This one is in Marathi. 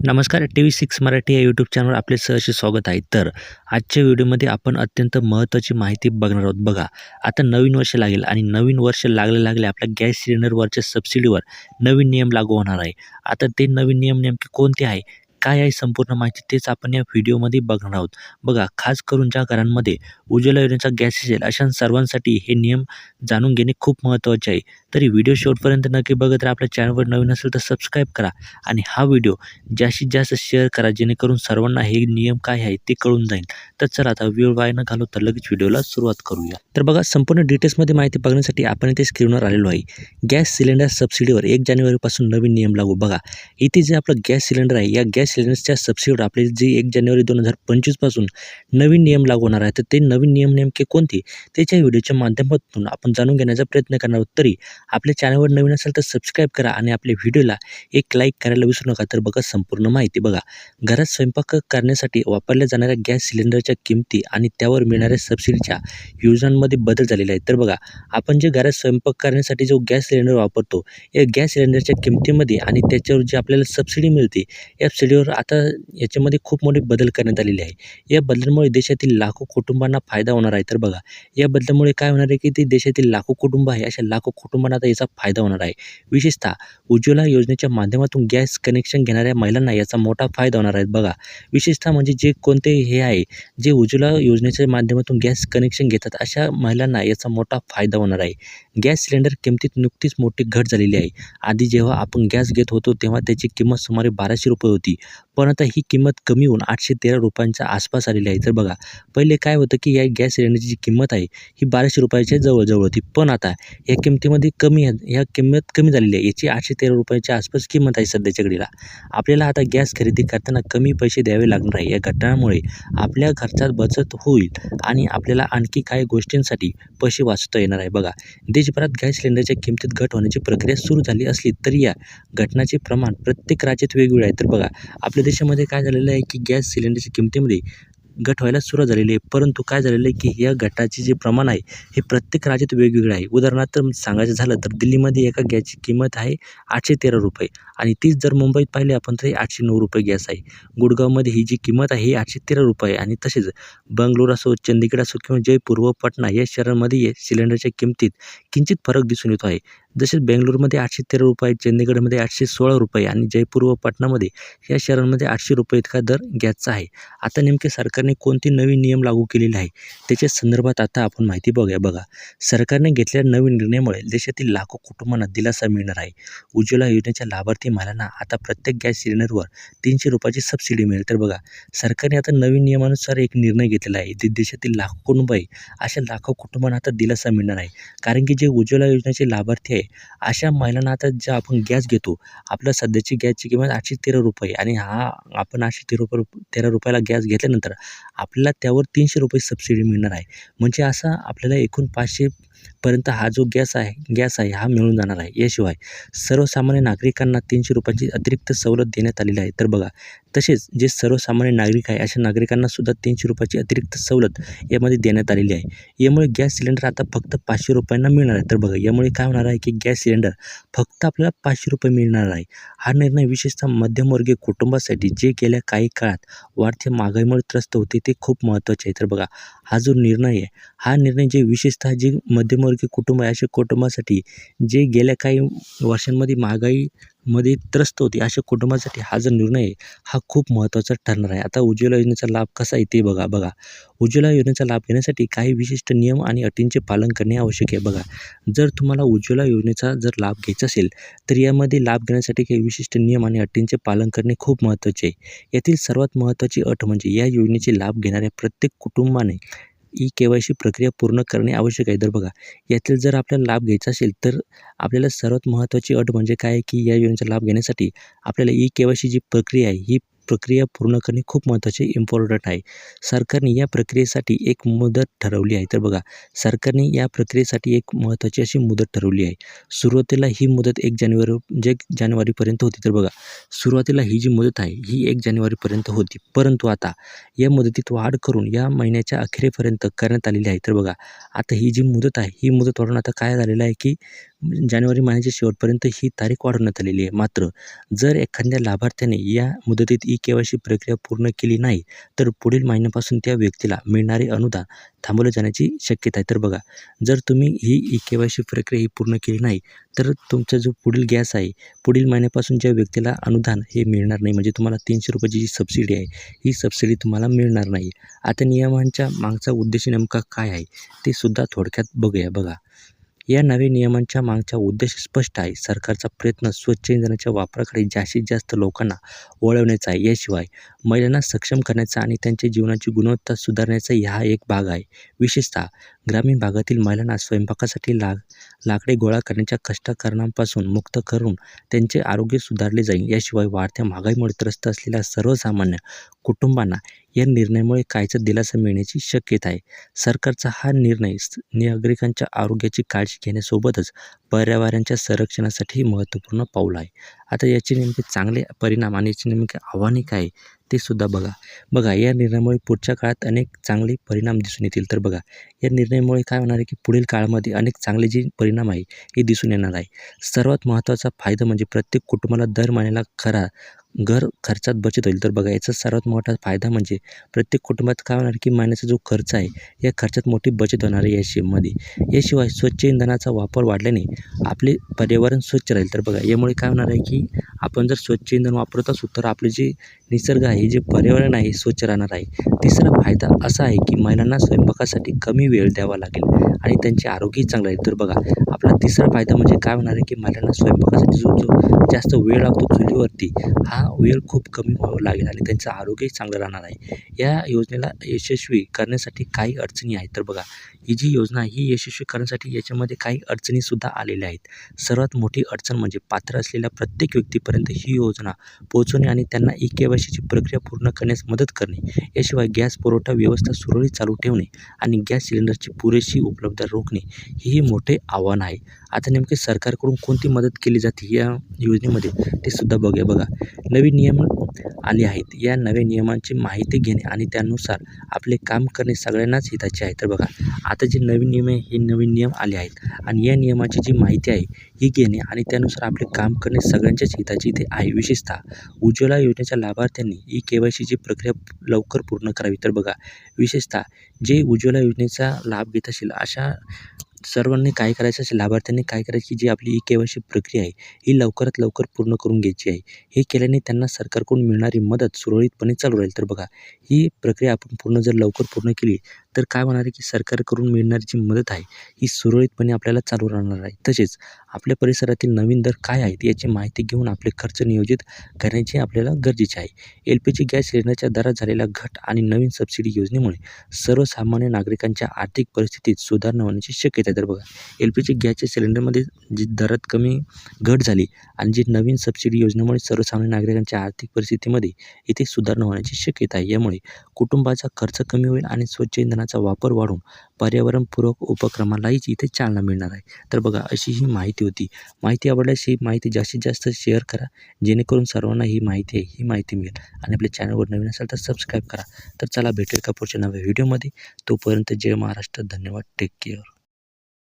नमस्कार टी व्ही सिक्स मराठी या यूट्यूब चॅनलवर आपले सहर्ष स्वागत आहे. तर आजच्या व्हिडिओमध्ये आपण अत्यंत महत्त्वाची माहिती बघणार आहोत. बघा आता नवीन वर्ष लागेल आणि नवीन वर्ष लागले लागले आपल्या गॅस सिलेंडरवरच्या सबसिडीवर नवीन नियम लागू होणार आहे. आता ते नवीन नियम नेमके कोणते आहे? काय आहे संपूर्ण माहिती तेच आपण या व्हिडिओमध्ये बघणार आहोत. बघा खास करून ज्या घरांमध्ये उज्ज्वला योजनेचा गॅस असेल अशा सर्वांसाठी हे नियम जाणून घेणे खूप महत्त्वाचे आहे. तरी व्हिडिओ शेवटपर्यंत नक्की बघत राहा आपल्या चॅनलवर नवीन असेल तर सबस्क्राईब करा आणि हा व्हिडिओ जास्तीत जास्त शेअर करा जेणेकरून सर्वांना हे नियम काय आहे ते कळून जाईल. तर चला आता वेळ वाया न घालू तर लगेच व्हिडिओला सुरुवात करूया. तर बघा संपूर्ण डिटेल्समध्ये माहिती बघण्यासाठी आपण इथे स्क्रीनवर आलेलो आहे. गॅस सिलेंडर सबसिडीवर एक जानेवारीपासून नवीन नियम लागू. बघा इथे जे आपलं गॅस सिलेंडर आहे या गॅस सिलेंडरच्या सबसिडीवर आपले जे एक जानेवारी दोन हजार पंचवीसपासून नवीन नियम लागू होणार आहे तर ते नवीन नियम नेमके कोणते? त्याच्या व्हिडिओच्या माध्यमातून आपण जाणून घेण्याचा प्रयत्न करणार आहोत. तरी आपल्या चॅनलवर नवीन असेल तर सबस्क्राईब करा आणि आपल्या व्हिडिओला एक लाईक करायला विसरू नका. तर बघा संपूर्ण माहिती बघा. घरात स्वयंपाक करण्यासाठी वापरल्या जाणाऱ्या गॅस सिलेंडरच्या किमती आणि त्यावर मिळणाऱ्या सबसिडीच्या योजनांमध्ये बदल झालेला आहे तर बघा आपण जे घरात स्वयंपाक करण्यासाठी जो गॅस सिलेंडर वापरतो या गॅस सिलेंडरच्या किमतीमध्ये आणि त्याच्यावर जी आपल्याला सबसिडी मिळते या सबसिडीवर आता याच्यामध्ये खूप मोठे बदल करण्यात आलेले आहे. या बदलांमुळे देशातील लाखो कुटुंबांना फायदा होणार आहे. तर बघा या बदलामुळे काय होणार आहे की ते देशातील लाखो कुटुंब आहे अशा लाखो कुटुंबांना आता याचा फायदा होणार आहे. विशेषतः उज्ज्वला योजनेच्या माध्यमातून गॅस कनेक्शन घेणाऱ्या महिलांना याचा मोठा फायदा होणार आहे. बघा विशेषतः म्हणजे जे कोणते हे आहे जे उज्ज्वला योजनेच्या माध्यमातून गॅस कनेक्शन घेतात अशा महिलांना याचा मोठा फायदा होणार आहे. गॅस सिलेंडर किमतीत नुकतीच मोठी घट झालेली आहे. आधी जेव्हा आपण गॅस घेत होतो तेव्हा त्याची किंमत सुमारे बाराशे रुपये होती. पण आता ही किंमत कमी होऊन आठशे तेरा रुपयांच्या आसपास आलेली आहे. तर बघा पहिले काय होतं की या गॅस सिलेंडरची जी किंमत आहे ही बाराशे रुपयाच्या जवळजवळ होती. पण आता या किमतीमध्ये कमी ह्या किंमत कमी झालेली आहे. याची आठशे तेरा रुपयाच्या आसपास किंमत आहे सध्याच्या घडीला आपल्याला आता गॅस खरेदी करताना कमी पैसे द्यावे लागणार आहे. या घटनामुळे आपल्या खर्चात बचत होईल आणि आपल्याला आणखी काही गोष्टींसाठी पैसे वाचवता येणार आहे. बघा देशभरात गॅस सिलेंडरच्या किमतीत घट होण्याची प्रक्रिया सुरू झाली असली तरी या घटनाचे प्रमाण प्रत्येक राज्यात वेगवेगळे आहे. तर बघा आपल्या देशामध्ये काय झालेलं आहे की गॅस सिलेंडरच्या किमतीमध्ये घट व्हायला सुरुवात झालेली आहे. परंतु काय झालेलं आहे की या घटाचे जे प्रमाण आहे हे प्रत्येक राज्यात वेगवेगळं आहे. उदाहरणार्थ सांगायचं झालं तर दिल्लीमध्ये एका गॅसची किंमत आहे आठशे तेरा रुपये आणि तीच जर मुंबईत पाहिले आपण तर आठशे नऊ रुपये गॅस आहे. गुडगावमध्ये ही जी किंमत आहे ही आठशे तेरा रुपये आणि तसेच बंगलोर असो चंदीगड असो किंवा जयपूर व पटना या शहरांमध्ये सिलेंडरच्या किमतीत किंचित फरक दिसून येतो आहे. जसेच बेंगलोरमध्ये आठशे तेरा रुपये चंदीगडमध्ये आठशे सोळा रुपये आणि जयपूर व पाटणामध्ये या शहरांमध्ये आठशे रुपये इतका दर गॅसचा आहे. आता नेमके सरकारने कोणते नवीन नियम लागू केलेले आहे त्याच्या संदर्भात आता आपण माहिती बघूया. बघा सरकारने घेतलेल्या नवीन निर्णयामुळे देशातील लाखो कुटुंबांना दिलासा मिळणार आहे. उज्ज्वला योजनेच्या लाभार्थी महिलांना आता प्रत्येक गॅस सिलेंडरवर तीनशे रुपयाची सबसिडी मिळेल. तर बघा सरकारने आता नवीन नियमानुसार एक निर्णय घेतलेला आहे जे देशातील लाखो कुटुंब आहे अशा लाखो कुटुंबांना आता दिलासा मिळणार आहे. कारण की जे उज्ज्वला योजनेचे लाभार्थी आहे अशा महिलांना आता ज्या आपण गॅस घेतो आपल्या सध्याची गॅसची किंमत आठशे तेरा रुपये आणि हा आपण आठशे तेरा रुपये तेरा रुपयाला गॅस घेतल्यानंतर आपल्याला त्यावर तीनशे रुपये सबसिडी मिळणार आहे. म्हणजे असा आपल्याला एकूण पाचशे पर्यंत हा जो गॅस आहे गॅस आहे हा मिळून जाणार आहे. याशिवाय सर्वसामान्य नागरिकांना तीनशे रुपयांची अतिरिक्त सवलत देण्यात आलेली आहे. तर बघा तसेच जे सर्वसामान्य नागरिक आहे अशा नागरिकांना सुद्धा तीनशे रुपयाची अतिरिक्त सवलत यामध्ये देण्यात आलेली आहे. यामुळे गॅस सिलेंडर आता फक्त पाचशे रुपयांना मिळणार आहे. तर बघा यामुळे काय होणार आहे की गॅस सिलेंडर फक्त आपल्याला पाचशे रुपये मिळणार आहे. हा निर्णय विशेषतः मध्यमवर्गीय कुटुंबासाठी जे गेल्या काही काळात वाढत्या महागाईमुळे त्रस्त होते ते खूप महत्त्वाचे आहे. तर बघा हा जो निर्णय आहे हा निर्णय जे विशेषतः जे मध्यमवर्गीय कुटुंब आहे अशा कुटुंबासाठी जे गेल्या काही वर्षांमध्ये महागाईमध्ये त्रस्त होते अशा कुटुंबासाठी हा जो निर्णय आहे हा खूप महत्त्वाचा ठरणार आहे. आता उज्ज्वला योजनेचा लाभ कसा आहे ते बघा बघा. उज्ज्वला योजनेचा लाभ घेण्यासाठी काही विशिष्ट नियम आणि अटींचे पालन करणे आवश्यक आहे. बघा जर तुम्हाला उज्ज्वला योजनेचा जर लाभ घ्यायचा असेल तर यामध्ये लाभ घेण्यासाठी काही विशिष्ट नियम आणि अटींचे पालन करणे खूप महत्त्वाचे आहे. यातील सर्वात महत्त्वाची अट म्हणजे या योजनेचे लाभ घेणाऱ्या प्रत्येक कुटुंबाने ई के वाय सी प्रक्रिया पूर्ण करणे आवश्यक आहे. तर बघा यातील जर आपल्याला लाभ घ्यायचा असेल तर आपल्याला सर्वात महत्त्वाची अट म्हणजे काय? की या योजनेचा लाभ घेण्यासाठी आपल्याला ई के वाय सी जी प्रक्रिया आहे ही प्रक्रिया पूर्ण करणे खूप महत्त्वाचे इम्पॉर्टंट आहे. सरकारने या प्रक्रियेसाठी एक मुदत ठरवली आहे. तर बघा सरकारने या प्रक्रियेसाठी एक महत्त्वाची अशी मुदत ठरवली आहे. सुरुवातीला ही मुदत एक जानेवारी जे जानेवारीपर्यंत होती. तर बघा सुरुवातीला ही जी मुदत आहे ही एक जानेवारीपर्यंत होती. परंतु आता या मुदतीत वाढ करून या महिन्याच्या अखेरीपर्यंत करण्यात आलेली आहे. तर बघा आता ही जी मुदत आहे ही मुदत वाढून आता काय झालेलं आहे की जानेवारी महिन्याच्या शेवटपर्यंत ही तारीख वाढवण्यात आलेली आहे. मात्र जर एखाद्या लाभार्थ्याने या मुदतीत ई के वाय सी प्रक्रिया पूर्ण केली नाही तर पुढील महिन्यापासून त्या व्यक्तीला मिळणारे अनुदान थांबवलं जाण्याची शक्यता आहे. तर बघा जर तुम्ही ही ई के वाय सी प्रक्रिया ही पूर्ण केली नाही तर तुमचा जो पुढील गॅस आहे पुढील महिन्यापासून ज्या व्यक्तीला अनुदान हे मिळणार नाही म्हणजे तुम्हाला तीनशे रुपयाची जी सबसिडी आहे ही सबसिडी तुम्हाला मिळणार नाही. आता नियमांच्या मागचा उद्देश नेमका काय आहे ते सुद्धा थोडक्यात बघूया. बघा या नवीन नियमांच्या मागचा उद्देश स्पष्ट आहे. सरकारचा प्रयत्न स्वच्छ इंधनाच्या वापराकडे जास्तीत जास्त लोकांना वळवण्याचा आहे. याशिवाय महिलांना सक्षम करण्याचा आणि त्यांच्या जीवनाची गुणवत्ता सुधारण्याचा हा एक भाग आहे. विशेषतः ग्रामीण भागातील महिलांना स्वयंपाकासाठी लाग लाकडे गोळा करण्याच्या कष्टकारणांपासून मुक्त करून त्यांचे आरोग्य सुधारले जाईल. याशिवाय वाढत्या महागाईमुळे त्रस्त असलेल्या सर्वसामान्य कुटुंबांना या निर्णयामुळे कायचा दिलासा मिळण्याची शक्यता आहे. सरकारचा हा निर्णय नागरिकांच्या आरोग्याची काळजी घेण्यासोबतच पर्यावरणाच्या संरक्षणासाठी महत्त्वपूर्ण पाऊल आहे. आता याचे नेमके चांगले परिणाम आणि याची नेमके आव्हाने काय? ते सुद्धा बघा. बघा या निर्णयामुळे पुढच्या काळात अनेक चांगले परिणाम दिसून येतील. तर बघा या निर्णयामुळे काय होणार आहे की पुढील काळामध्ये अनेक चांगले जे परिणाम आहे हे दिसून येणार आहे. सर्वात महत्त्वाचा फायदा म्हणजे प्रत्येक कुटुंबाला दर महिन्याला खरा घर खर्चात बचत होईल. तर बघा याचा सर्वात मोठा फायदा म्हणजे प्रत्येक कुटुंबात काय होणार की महिन्याचा जो खर्च आहे या खर्चात मोठी बचत होणार आहे याशिमध्ये याशिवाय स्वच्छ इंधनाचा वापर वाढल्याने आपले पर्यावरण स्वच्छ राहील. तर बघा यामुळे काय होणार आहे की आपण जर स्वच्छ इंधन वापरत असू तर आपले जे निसर्ग आहे जे पर्यावरण आहे स्वच्छ राहणार आहे. तिसरा फायदा असा आहे की महिलांना स्वयंपाकासाठी कमी वेळ द्यावा लागेल आणि त्यांचे आरोग्यही चांगलं आहे. तर बघा आपला तिसरा फायदा म्हणजे काय होणार आहे की महिलांना स्वयंपाकासाठी जो जो जास्त वेळ लागतो चुलीवरती हा वेळ खूप कमी व्हावा लागेल आणि त्यांचं आरोग्यही चांगलं राहणार आहे. या योजनेला यशस्वी करण्यासाठी काही अडचणी आहेत. तर बघा ही जी योजना ही यशस्वी करण्यासाठी याच्यामध्ये काही अडचणीसुद्धा आलेल्या आहेत. सर्वात मोठी अडचण म्हणजे पात्र असलेल्या प्रत्येक व्यक्तीपर्यंत ही योजना पोहोचवणे आणि त्यांना ई के प्रक्रिया प्रक्रिया पूर्ण करण्यास मदत करणे. याशिवाय गॅस पुरवठा व्यवस्था सुरळीत चालू ठेवणे आणि गॅस सिलेंडरची पुरेशी उपलब्धता रोखणे हेही मोठे आव्हान आहे. आता नेमकी सरकारकडून कोणती मदत केली जाते या योजनेमध्ये ते सुद्धा बघूया. बघा नवीन नियम आले आहेत. या नव्या नियमांची माहिती घेणे आणि त्यानुसार आपले काम करणे सगळ्यांनाच हिताचे आहे. तर बघा आता जे नवीन नियम आहे हे नवीन नियम आले आहेत. आणि या नियमाची जी माहिती आहे ही घेणे आणि त्यानुसार आपले काम करणे सगळ्यांच्याच हिताचे इथे आहे. विशेषतः उज्ज्वला योजनेच्या लाभार्थ्यांनी ई के वाय सीची प्रक्रिया लवकर पूर्ण करावी. तर बघा विशेषतः जे उज्ज्वला योजनेचा लाभ घेत असेल अशा सर्वांनी काय करायचं असेल लाभार्थ्यांनी काय करायची जी आपली ई के वाय सी प्रक्रिया आहे ही लवकरात लवकर पूर्ण करून घ्यायची आहे. हे केल्याने त्यांना सरकारकडून मिळणारी मदत सुरळीतपणे चालू राहील. तर बघा ही प्रक्रिया आपण पूर्ण जर लवकर पूर्ण केली तर काय होणार आहे की सरकारकडून मिळणारी जी मदत आहे ही सुरळीतपणे आपल्याला चालू राहणार आहे. तसेच आपल्या परिसरातील नवीन दर काय आहेत याची माहिती घेऊन आपले खर्च नियोजित करण्याची आपल्याला गरजेचे आहे. एल पी जी गॅस सिलेंडरच्या दरात झालेला घट आणि नवीन सबसिडी योजनेमुळे सर्वसामान्य नागरिकांच्या आर्थिक परिस्थितीत सुधारणा होण्याची शक्यता आहे. तर बघा एल पी जी गॅसच्या सिलेंडरमध्ये जी दरात कमी घट झाली आणि जी नवीन सबसिडी योजनेमुळे सर्वसामान्य नागरिकांच्या आर्थिक परिस्थितीमध्ये इथे सुधारणा होण्याची शक्यता आहे. यामुळे कुटुंबाचा खर्च कमी होईल आणि स्वच्छ इंधनाचा वापर वाढून पर्यावरणपूरक उपक्रमालाही इथे चालना मिळणार आहे. तर बघा अशी ही माहिती होती. माहिती आवडल्यास ही माहिती जास्तीत जास्त शेअर करा. जेणेकरून सर्वांना ही माहिती आहे ही माहिती मिळेल. आणि आपल्या चॅनलवर नवीन असाल तर सबस्क्राईब करा. तर चला भेटेल का पुढच्या नव्या व्हिडिओमध्ये. तोपर्यंत जय महाराष्ट्र. धन्यवाद. Take care